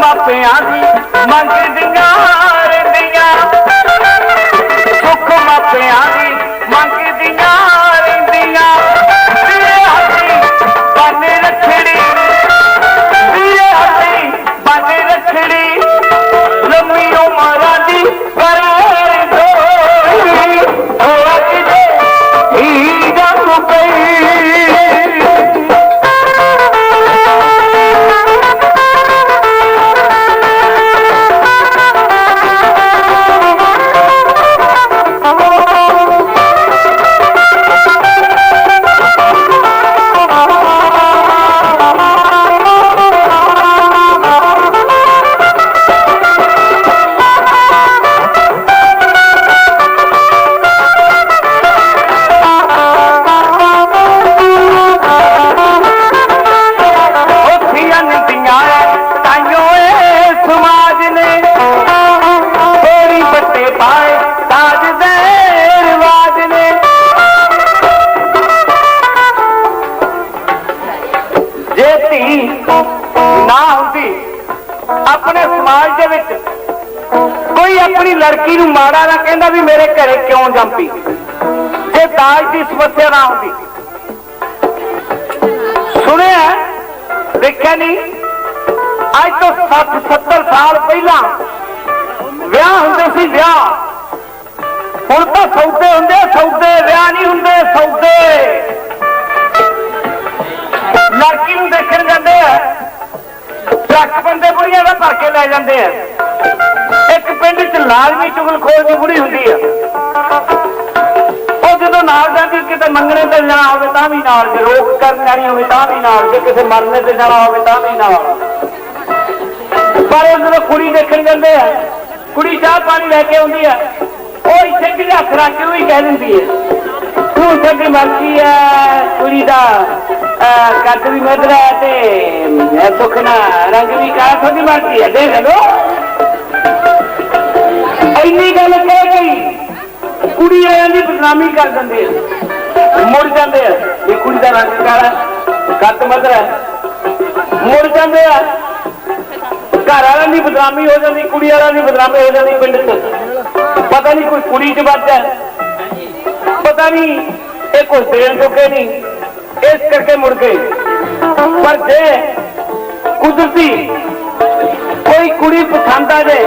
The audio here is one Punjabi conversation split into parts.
ਮਾਪਿਆਂ ਦੀ ਮੰਗਦੀਆਂ ਰਹਿੰਦੀਆਂ। ਸੁੱਖ ਮਾਪਿਆਂ ਦੀ ਮਾੜਾ ਨਾ ਕਹਿੰਦਾ ਵੀ ਮੇਰੇ ਘਰੇ ਕਿਉਂ ਜੰਪੀ ਜੇ ਦਾਜ ਦੀ ਸਮੱਸਿਆ ਨਾ ਹੁੰਦੀ। ਸੁਣਿਆ? ਦੇਖਿਆ ਨਹੀਂ? ਅੱਜ ਤੋਂ 60 70 ਸਾਲ ਪਹਿਲਾਂ ਵਿਆਹ ਹੁੰਦੇ ਸੀ ਵਿਆਹ। ਹੁਣ ਤਾਂ ਸੌਦੇ ਹੁੰਦੇ, ਸੌਦੇ, ਵਿਆਹ ਨਹੀਂ ਹੁੰਦੇ, ਸੌਦੇ। ਲੜਕੀ ਨੂੰ ਦੇਖਣ ਜਾਂਦੇ ਆ। ਟਰੱਕ ਬੰਦੇ ਬੁੜੀਆਂ ਦਾ ਭਰ ਕੇ ਲੈ ਜਾਂਦੇ ਆ। ਇੱਕ ਪਿੰਡ 'ਚ ਲਾਜ਼ਮੀ ਚੁਗਲਖੋਰ ਦੀ ਬੁੜੀ ਹੁੰਦੀ ਆ। ਉਹ ਜਦੋਂ ਨਾਲ ਜਾਂਦੀ ਕਿਤੇ ਮੰਗਣੇ ਤੇ ਜਾਣਾ ਹੋਵੇ ਤਾਂ ਵੀ ਨਾਲ ਜੇ ਰੋਕ ਕਰਨ ਜਾਣੀ ਹੋਵੇ ਤਾਂ ਵੀ ਨਾਲ ਜੇ ਕਿਸੇ ਮਰਨੇ ਤੇ ਜਾਣਾ ਹੋਵੇ ਤਾਂ ਵੀ ਨਾਲ। ਪਰ ਉਹ ਜਦੋਂ ਕੁੜੀ ਦੇਖਣ ਜਾਂਦੇ ਆ ਕੁੜੀ ਚਾਹ ਪਾਣੀ ਲੈ ਕੇ ਆਉਂਦੀ ਆ ਉਹ ਇੱਥੇ ਕਿ ਹੱਥ ਰੱਖ ਕੇ ਵੀ ਕਹਿ ਦਿੰਦੀ ਹੈ ਤੂੰ ਸਾਡੀ ਮਰਜ਼ੀ ਹੈ ਕੁੜੀ ਦਾ ਅਹ, ਕੱਦ ਵੀ ਮਧਰਾ ਤੇ ਅਹ, ਸੁਖਨਾ ਰੰਗ ਵੀ ਕਾ ਤੁਹਾਡੀ ਮਰਜ਼ੀ ਹੈ ਦੇਖ ਲਓ। ਇੰਨੀ ਗੱਲ ਕਹਿ ਗਈ ਕੁੜੀ ਵਾਲਿਆਂ ਦੀ ਬਦਨਾਮੀ ਕਰ ਦਿੰਦੇ ਆ। ਮੁੜ ਜਾਂਦੇ ਆ। ਇਹ ਕੁੜੀ ਦਾ ਰੰਗ ਕਾਲਾ ਕੱਦ ਮਧਰਾ ਮੁੜ ਜਾਂਦੇ ਆ। ਘਰ ਵਾਲਿਆਂ ਦੀ ਬਦਨਾਮੀ ਹੋ ਜਾਂਦੀ, ਕੁੜੀ ਵਾਲਿਆਂ ਦੀ ਬਦਨਾਮੀ ਹੋ ਜਾਂਦੀ ਪਿੰਡ 'ਚ। ਪਤਾ ਨਹੀਂ ਕੋਈ ਕੁੜੀ 'ਚ ਵੱਜਦਾ ਪਤਾ ਨਹੀਂ ਇਹ ਕੁਝ ਦੇਣ ਚੁੱਕੇ ਨਹੀਂ। ਇਸ ਕਰਕੇ ਮੁੜ ਗਏ। ਪਰ ਜੇ ਕੁਦਰਤੀ ਕੋਈ ਕੁੜੀ ਪਸੰਦ ਆ ਜੇ,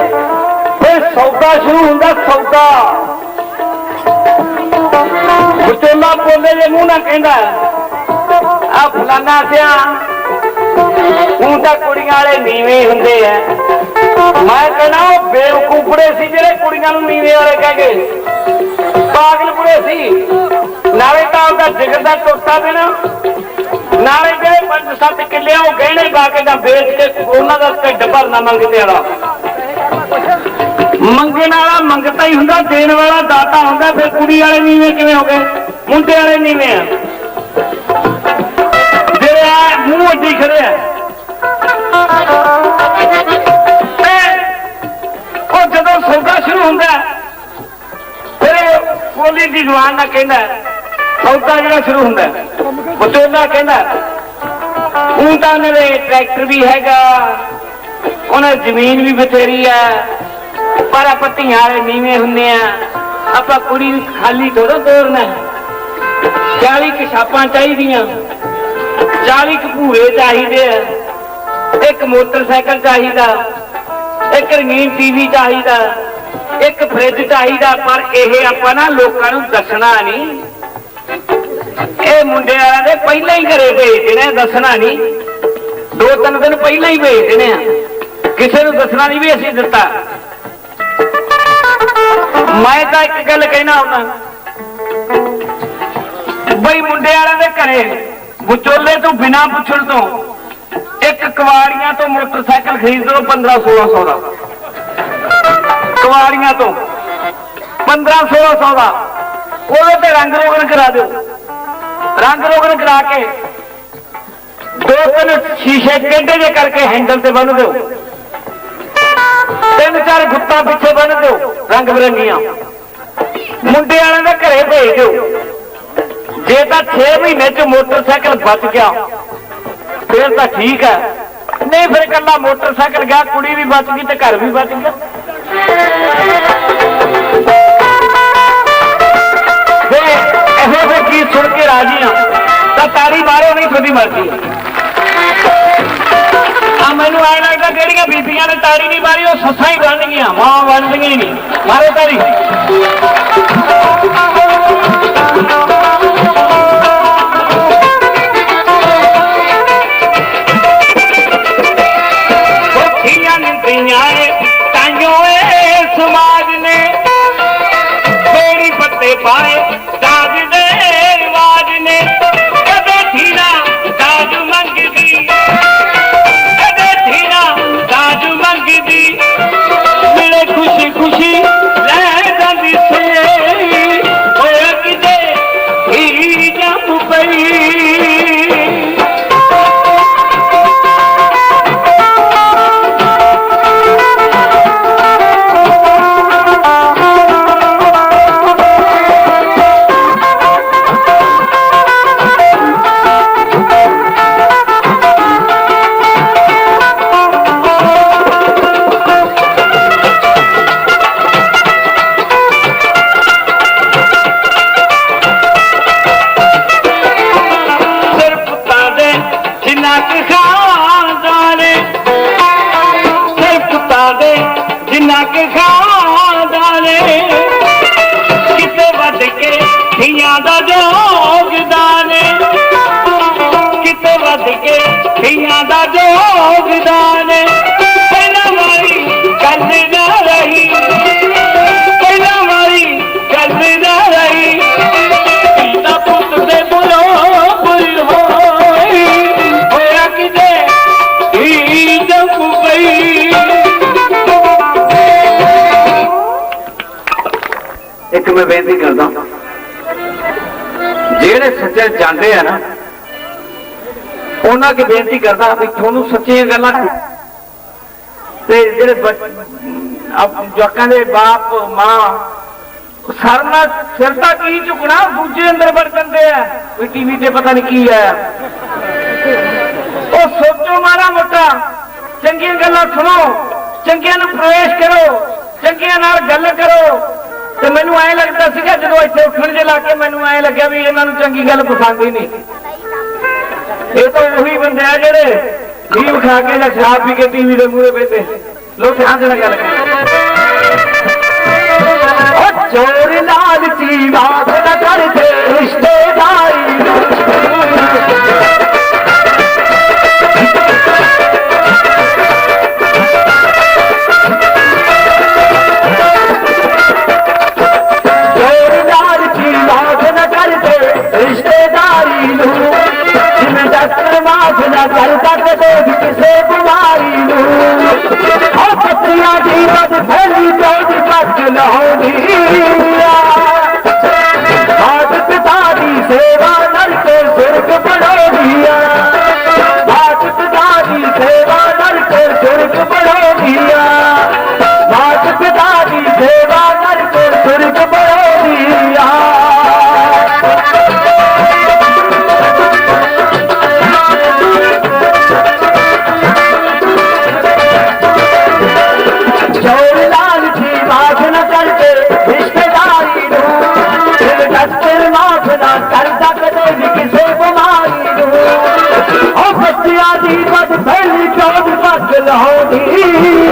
ਫਿਰ ਸੌਦਾ ਸ਼ੁਰੂ ਹੁੰਦਾ ਸੌਦਾ। ਵਿਚੋਲਾ ਬੋਲੇ ਜੇ ਮੂੰਹ ਨਾ ਕਹਿੰਦਾ ਆ ਫਲਾਨਾ ਸਿਆ ਹੁਣ ਤਾਂ ਕੁੜੀਆਂ ਵਾਲੇ ਨੀਵੇਂ ਹੁੰਦੇ ਆ ਮੈਂ ਕਹਿੰਦਾ, ਉਹ ਬੇਵਕੂਫੜੇ ਸੀ ਜਿਹੜੇ ਕੁੜੀਆਂ ਨੂੰ ਨੀਵੇਂ ਵਾਲੇ ਕਹਿ ਗਏ। ਪਾਗਲ ਬੁੜੇ ਸੀ। ਨਾਲੇ ਤਾਂ ਉਹਦਾ ਜਿਗਰ ਦਾ ਟੋਟਾ ਦੇਣਾ ਨਾਲੇ ਜਿਹੜੇ ਪੰਜ ਸੱਤ ਕਿੱਲੇ ਉਹ ਗਹਿਣੇ ਪਾ ਕੇ ਤਾਂ ਵੇਚ ਕੇ ਉਹਨਾਂ ਦਾ ਢਿੱਡ ਭਰਨਾ ਮੰਗਦੇ ਵਾਲਾ ਮੰਗਣ ਵਾਲਾ ਮੰਗਤਾ ਹੀ ਹੁੰਦਾ, ਦੇਣ ਵਾਲਾ ਦਾਤਾ ਹੁੰਦਾ, ਫਿਰ ਕੁੜੀ ਵਾਲੇ ਨੀਵੇਂ ਕਿਵੇਂ ਹੋ ਗਏ? ਮੁੰਡੇ ਵਾਲੇ ਨੀਵੇਂ ਆ। ਜਿਹੜੇ ਆ ਮੂੰਹ ਅੱਡੀ ਖੜੇ ਆ। ਉਹ ਜਦੋਂ ਸੌਦਾ ਸ਼ੁਰੂ ਹੁੰਦਾ, ਫਿਰ ਇਹ ਬੋਲੀ ਦੀ ਜਵਾਨ ਨਾਲ ਕਹਿੰਦਾ ਸੌਦਾ ਜਿਹੜਾ ਸ਼ੁਰੂ ਹੁੰਦਾ ਹੈ, ਕਹਿੰਦਾ ਹੁਣ ਤਾਂ ਉਹਨਾਂ ਦੇ ਟਰੈਕਟਰ ਵੀ ਹੈਗਾ ਉਹਨਾਂ ਜ਼ਮੀਨ ਵੀ ਬਥੇਰੀ ਆ ਪਰ ਆਪਾਂ ਧੀਆਂ ਵਾਲੇ ਨੀਵੇਂ ਹੁੰਦੇ ਆ ਆਪਾਂ ਕੁੜੀ ਨੂੰ ਖਾਲੀ ਥੋੜਾ ਤੋਰਨਾ 40 ਕਿਸ਼ਾਪਾਂ ਚਾਹੀਦੀਆਂ 40 ਕਪੂਰੇ ਚਾਹੀਦੇ ਆ ਇੱਕ ਮੋਟਰਸਾਈਕਲ ਚਾਹੀਦਾ ਇੱਕ ਰੰਗੀਨ ਟੀਵੀ ਚਾਹੀਦਾ ਇੱਕ ਫ੍ਰਿਜ ਚਾਹੀਦਾ ਪਰ ਇਹ ਆਪਾਂ ਨਾ ਲੋਕਾਂ ਨੂੰ ਦੱਸਣਾ ਨਹੀਂ। ਇਹ ਮੁੰਡੇ ਵਾਲਿਆਂ ਦੇ ਪਹਿਲਾਂ ਹੀ ਘਰੇ ਭੇਜ ਦੇਣੇ ਦੱਸਣਾ ਨਹੀਂ। ਦੋ ਤਿੰਨ ਦਿਨ ਪਹਿਲਾਂ ਹੀ ਭੇਜ ਦੇਣੇ ਕਿਸੇ ਨੂੰ ਦੱਸਣਾ ਨਹੀਂ ਵੀ ਅਸੀਂ ਦਿੱਤਾ। ਮੈਂ ਤਾਂ ਇੱਕ ਗੱਲ ਕਹਿਣਾ ਹੁੰਦਾ ਬਈ ਮੁੰਡੇ ਵਾਲਿਆਂ ਦੇ ਘਰੇ, ਵਿਚੋਲੇ ਤੋਂ ਬਿਨਾ ਪੁੱਛਣ ਤੋਂ, ਇੱਕ ਕਵਾੜੀਆਂ ਤੋਂ ਮੋਟਰਸਾਈਕਲ ਖਰੀਦ ਲਓ 15 1600 ਦਾ। ਕਵਾੜੀਆਂ ਤੋਂ। 15 1600 ਦਾ। ਉਹਦੇ ਤੇ ਰੰਗ ਰੋਗਨ ਕਰਾ ਦਿਓ। ਰੰਗ ਰੋਗਨ ਕਰਾ ਕੇ ਦੋ ਤਿੰਨ ਸ਼ੀਸ਼ੇ ਟੇਢੇ ਜੇ ਕਰਕੇ ਹੈਂਡਲ ਤੇ ਬੰਨ ਦਿਓ। ਤਿੰਨ ਚਾਰ ਗੁੱਤਾਂ ਪਿੱਛੇ ਬੰਨ ਦਿਓ, ਰੰਗ ਬਰੰਗੀਆਂ। ਮੁੰਡੇ ਵਾਲਿਆਂ ਦੇ ਘਰੇ ਭੇਜ ਦਿਓ। ਜੇ ਤਾਂ 6 ਮਹੀਨੇ ਚ ਮੋਟਰਸਾਈਕਲ ਬਚ ਗਿਆ, ਫਿਰ ਤਾਂ ਠੀਕ ਹੈ। ਨਹੀਂ ਫਿਰ ਕੱਲਾ ਮੋਟਰਸਾਈਕਲ ਗਿਆ, ਕੁੜੀ ਵੀ ਬਚ ਗਈ ਤੇ ਘਰ ਵੀ ਬਚ ਗਿਆ। ਇਹੋ ਸੁਣ ਕੇ ਰਾਜੀ ਆ, ਤਾਂ ਤਾੜੀ ਮਾਰੋ ਨਹੀਂ ਤੁਹਾਡੀ ਮਰਜ਼ੀ। ਆ ਮੈਨੂੰ ਐ ਲੱਗਦਾ ਜਿਹੜੀਆਂ ਬੀਬੀਆਂ ਨੇ ਤਾੜੀ ਨਹੀਂ ਮਾਰੀ, ਉਹ ਸੱਸਾਂ ਹੀ ਬਣ ਗਈਆਂ ਮਾਂ ਬਣਦੀਆਂ ਹੀ ਨਹੀਂ। ਮਾਰੋ ਤਾੜੀ। ਸਮਾਜ ਨੇ। ਬੇੜੀ ਪੱਤੇ ਪਾਏ ਮੈਂ ਬੇਨਤੀ ਕਰਦਾ। ਜਿਹੜੇ ਸੱਚੇ ਜਾਂਦੇ ਆ ਨਾ, ਉਹਨਾਂ ਕੀ ਬੇਨਤੀ ਕਰਦਾ ਵੀ ਤੁਹਾਨੂੰ ਸੱਚੀਆਂ ਗੱਲਾਂ ਤੇ ਜਿਹੜੇ ਜਵਾਕਾਂ ਦੇ ਬਾਪ, ਮਾਂ ਸਰਨਾ ਸਿਰ ਤਾਂ ਕੀ ਝੁਕਣਾ, ਦੂਜੇ ਅੰਦਰ ਵੜ ਜਾਂਦੇ ਆ। ਵੀ ਟੀਵੀ ਤੇ ਪਤਾ ਨਹੀਂ ਕੀ ਆ। ਉਹ ਸੋਚੋ ਮਾਰਾ ਮੋਟਾ, ਚੰਗੀਆਂ ਗੱਲਾਂ ਸੁਣੋ, ਚੰਗੀਆਂ ਨੂੰ ਪ੍ਰਵੇਸ਼ ਕਰੋ, ਚੰਗੀਆਂ ਨਾਲ ਗੱਲ ਕਰੋ। ਤੇ ਮੈਨੂੰ ਐ ਲੱਗਦਾ ਸੀਗਾ ਜਦੋਂ ਇੱਥੇ ਉੱਠਣ ਜੇ ਲਾ ਕੇ ਮੈਨੂੰ ਐ ਲੱਗਿਆ ਵੀ ਇਹਨਾਂ ਨੂੰ ਚੰਗੀ ਗੱਲ ਪਸੰਦ ਹੀ ਨਹੀਂ। ਇਹ ਤਾਂ ਉਹੀ ਬੰਦੇ ਆ ਜਿਹੜੇ ਜੀਵ ਖਾ ਕੇ ਜਾਂ ਸ਼ਰਾਬ ਪੀ ਕੇ ਟੀਵੀ ਦੇ ਮੂਹਰੇ ਬੈਠੇ। ਲੋ ਧਿਆਨ ਨਾਲ ਗੱਲ ਉਹ ਚੋਰ ਲਾਲਚੀ ਬਾਤ ਨਾ ਕਰਦੇ ਰਿਸ਼ਤੇਦਾਰੀ ਪੱਤੀਆਂ ਫੈਲੀ ਜੋਦ ਕੱਟ ਲਾਉਂਦੀ ਬਾਤ ਪਿਤਾ ਦੀ ਸੇਵਾ ਨਰ ਕੇ ਸੁਰਗ ਆ subscribe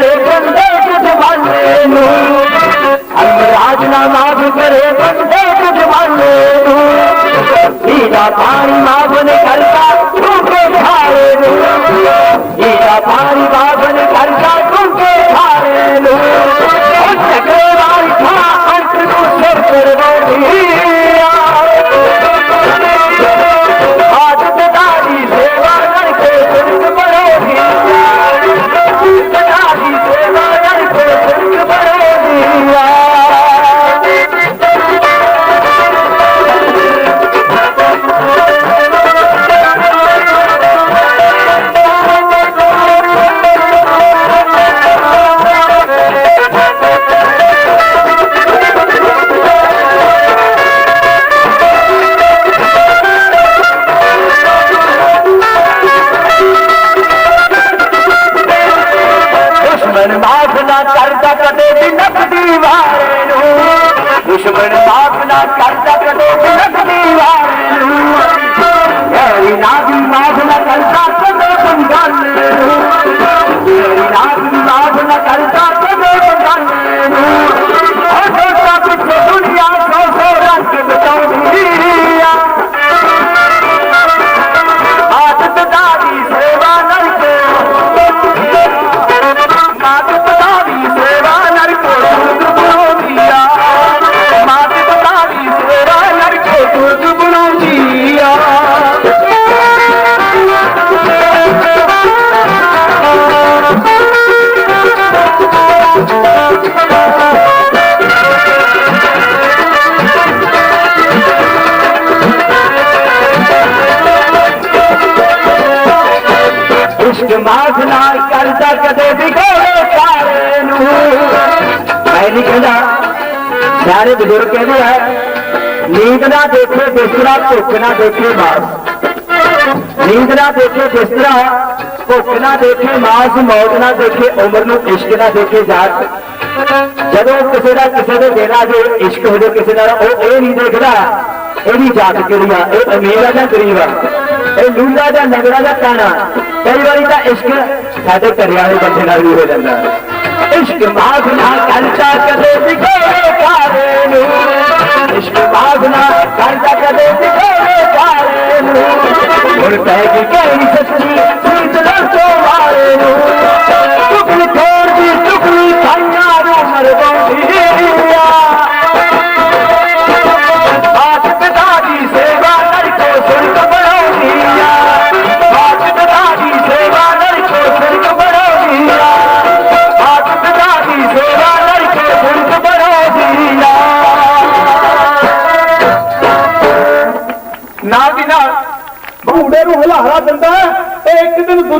करे बंदे कुदवाने नू। अब राजना माफ करे बंदे कुदवाने नू। इधर पानी माफ ने करता तुमके खाए नू। इधर पानी माफ ने करता तुमके खाए नू। उस चक्रवाली था अंत तू सर कर दी ਮਾਫ ਨਾ ਕਰਦਾ ਕਦੇ ਵੀ ਕੋਲੇ ਕਾਰੇ ਨੂੰ। ਮੈਂ ਨਹੀਂ ਕਹਿੰਦਾ ਸਾਰੇ ਬਜ਼ੁਰਗ ਕਹਿੰਦੇ ਆ, ਨੀਂਦ ਨਾ ਦੇਖੇ ਬਿਸਤਰਾ, ਭੁੱਖ ਨਾ ਦੇਖੇ ਮਾਸ। ਨੀਂਦ ਨਾ ਦੇਖੇ ਬਿਸਤਰਾ, ਭੁੱਖ ਨਾ ਦੇਖੇ ਮਾਸ, ਮੌਤ ਨਾ ਦੇਖੇ ਉਮਰ ਨੂੰ ਇਸ਼ਕ ਨਾ ਦੇਖੇ ਜਾਤ। ਜਦੋਂ ਕਿਸੇ ਦਾ ਕਿਸੇ ਦੇ ਦੇਣਾ ਜੇ ਇਸ਼ਕ ਹੋ ਜਾਏ ਕਿਸੇ ਨਾਲ, ਉਹ ਇਹ ਨਹੀਂ ਦੇਖਦਾ ਇਹਦੀ ਜਾਤ ਕਿਹੜੀ ਆ, ਇਹ ਅਮੀਰ ਆ ਜਾਂ ਗਰੀਬ ਆ। ਇਹ ਲੂਲਾ ਜਾਂ ਨਗਰਾ ਜਾਂ ਕਾਣਾ ਕਈ ਵਾਰੀ ਤਾਂ ਇਸ਼ਕ ਸਾਡੇ ਘਰ ਵਾਲੇ ਬੰਦੇ ਨਾਲ ਵੀ ਹੋ ਜਾਂਦਾ। ਇਸ਼ਕ ਮਾਫ ਨਾ ਕਰਦਾ ਕਦੇ ਵਿਗੜੇ ਕਾਰੇ ਨੂੰ ਇਸ਼ਕ ਮਾਫ ਨਾ ਕਦੇ ਵਿਗੜੇ ਕਾਰੇ ਨੂੰ ਹੁਣ ਪੈ ਗਈ ਕਈ ਸੱਚੀ ਸੀਤ ਨਾ ਸੋ ਮਾਰੇ ਨੂੰ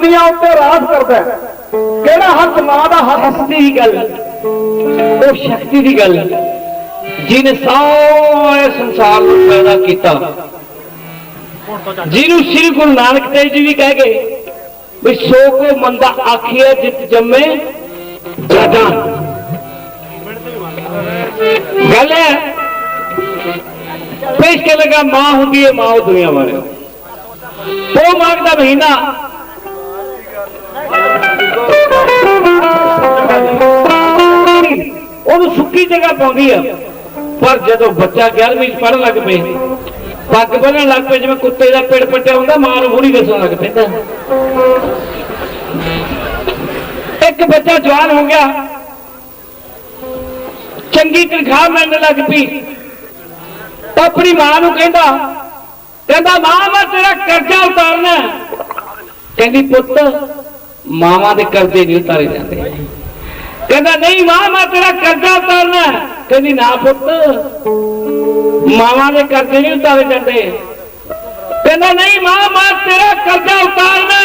ਦੁਨੀਆ ਉੱਤੇ ਰਾਜ ਕਰਦਾ ਹੈ। ਕਿਹੜਾ ਹੱਥ ਮਾਂ ਦਾ ਹੱਥ ਦੀ ਗੱਲ? ਉਹ ਸ਼ਕਤੀ ਦੀ ਗੱਲ। ਜਿਹਨੇ ਸਾਰੇ ਸੰਸਾਰ ਨੂੰ ਪੈਦਾ ਕੀਤਾ। ਜਿਹਨੂੰ ਸ੍ਰੀ ਗੁਰੂ ਨਾਨਕ ਦੇਵ ਜੀ ਵੀ ਕਹਿ ਗਏ ਵੀ ਸੋ ਕੋ ਮੰਦਾ ਆਖੀਏ ਜਿਤ ਜੰਮੇ ਜਾਜਾਂ। ਗੱਲ ਹੈ, ਪੇਸ਼ ਕੇ ਲਗਾ ਮਾਂ ਹੁੰਦੀ ਹੈ ਮਾਂ ਉਹ ਦੁਨੀਆ ਵਾਲੇ ਉਹ ਮਾਂ ਦਾ ਮਹੀਨਾ ਉਹਨੂੰ ਸੁੱਕੀ ਜਗ੍ਹਾ ਪਾਉਂਦੀ ਆ। ਪਰ ਜਦੋਂ ਬੱਚਾ 11ਵੀਂ ਚ ਪੜਨ ਲੱਗ ਪਏ, ਪੱਗ ਬੰਨਣ ਲੱਗ ਪਏ, ਜਿਵੇਂ ਕੁੱਤੇ ਦਾ ਪੇੜ ਪੱਟਿਆ ਹੁੰਦਾ, ਮਾਂ ਨੂੰ ਬੁੜੀ ਦੱਸਣ ਲੱਗ ਪੈਂਦਾ। ਇੱਕ ਬੱਚਾ ਜਵਾਨ ਹੋ ਗਿਆ। ਚੰਗੀ ਤਨਖਾਹ ਮਿਲਣ ਲੱਗ ਪਈ। ਆਪਣੀ ਮਾਂ ਨੂੰ ਕਹਿੰਦਾ ਕਹਿੰਦਾ, ਮਾਂ, ਮੈਂ ਤੇਰਾ ਕਰਜ਼ਾ ਉਤਾਰਨਾ ਕਹਿੰਦੀ, ਪੁੱਤ, ਮਾਵਾਂ ਦੇ ਕਰਜ਼ੇ ਨਹੀਂ ਉਤਾਰੇ ਜਾਂਦੇ। ਕਹਿੰਦਾ, ਨਹੀਂ ਮਾਂ, ਮੈਂ ਤੇਰਾ ਕਰਜ਼ਾ ਉਤਾਰਨਾ ਕਹਿੰਦੀ, ਨਾ ਪੁੱਤ, ਮਾਵਾਂ ਦੇ ਕਰਜ਼ੇ ਨਹੀਂ ਉਤਾਰੇ ਜਾਂਦੇ। ਕਹਿੰਦਾ, ਨਹੀਂ ਮਾਂ, ਮੈਂ ਤੇਰਾ ਕਰਜ਼ਾ ਉਤਾਰਨਾ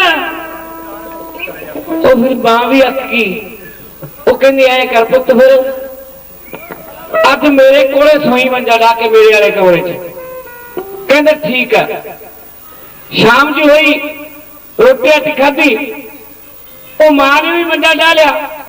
ਉਹ ਫਿਰ ਮਾਂ ਵੀ ਅੱਕ ਗਈ। ਉਹ ਕਹਿੰਦੀ, ਐ ਕਰ ਪੁੱਤ ਫਿਰ, ਅੱਜ ਮੇਰੇ ਕੋਲੇ ਸੋਈ ਮੰਜਾ ਲਾ ਕੇ ਮੇਰੇ ਵਾਲੇ ਕਮਰੇ 'ਚ। ਕਹਿੰਦੇ, ਠੀਕ ਹੈ। ਸ਼ਾਮ ਜੀ ਹੋਈ ਰੋਟੀ ਅੱਟ ਖਾਧੀ, ਉਹ ਮਾਂ ਨੇ ਵੀ ਮੰਜਾ ਡਾ ਲਿਆ।